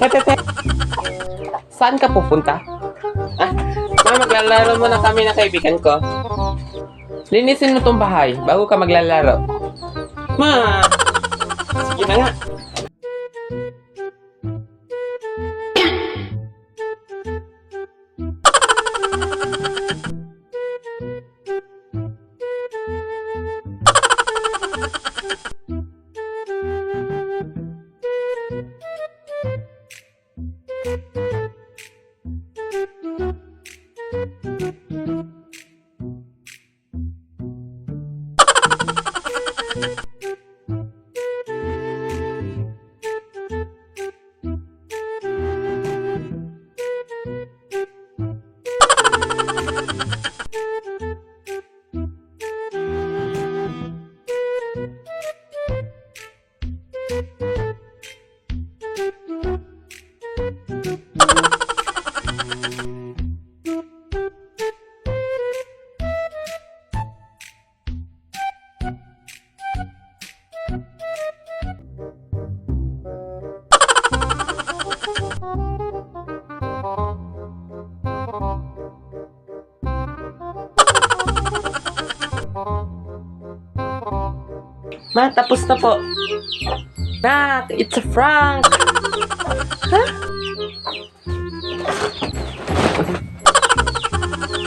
Tete, tete. Saan ka pupunta? Ah, ma, maglalaro muna kami na kaibigan ko. Linisin mo tong bahay bago ka maglalaro. Ma! Sige na nga. Thank you. Ma, tapos na po. Nak, it's a Frank. Huh?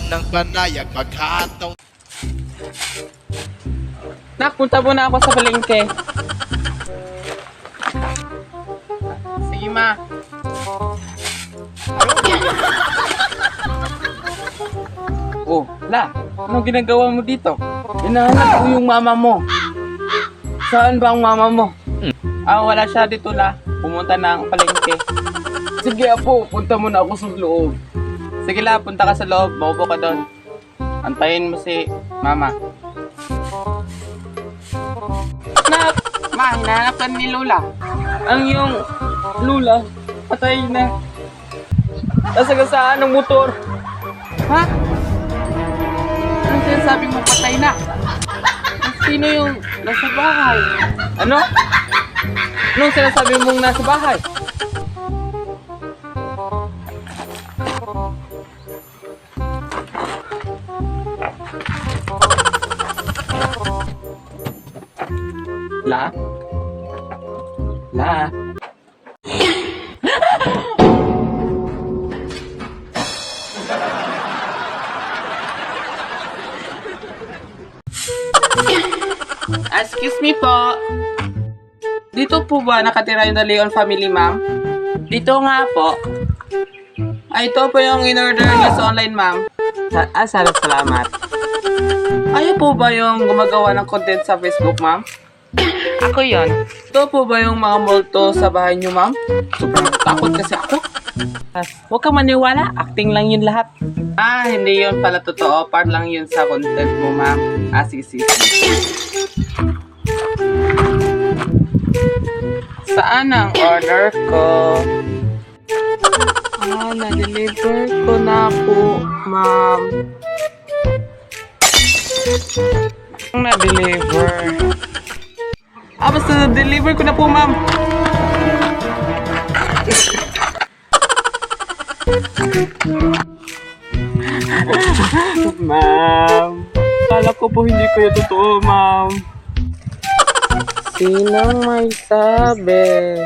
Kauban ng panayag paghataw Nak, punta muna ako sa palengke. Sige, ma. Oh, la, anong ginagawa mo dito? Hinahanap ko yung mama mo. Saan ba ang mama mo? Ah, wala siya dito la. Pumunta na ang palengke. Sige, apo, punta muna ako sa loob. Sige la, punta ka sa loob. Maupo ka doon. Antayin mo si mama. Nak! Ma, hinahanap ka ni Lola. Ang yung Lola, patay na. Nasagasaan ng motor. Ha? Anong sinasabing mo patay na? Sino yung nasa bahay? Ano? Anong sinasabi mong nasa bahay? La? La? Excuse me po. Dito po ba nakatira yung The Leon family, ma'am? Dito nga po. Ay, ito po yung in-order niyo sa online, ma'am. Sa ah, salamat. Ayaw po ba yung gumagawa ng content sa Facebook, ma'am? Ako yon. Ito po ba yung mga multo sa bahay niyo, ma'am? Sobrang takot kasi ako. Ah, Huwag ka maniwala, acting lang yun lahat. Ah, hindi yun pala totoo. Part lang yun sa content mo, ma'am. Ah, sige, sige. Saan ang order ko? Ah, na-deliver ko na po, ma'am. Na-deliver. Ah, basta na-deliver ko na po, ma'am. ma'am. Kala ko po hindi kayo totoo, ma'am. Sinong may sabi?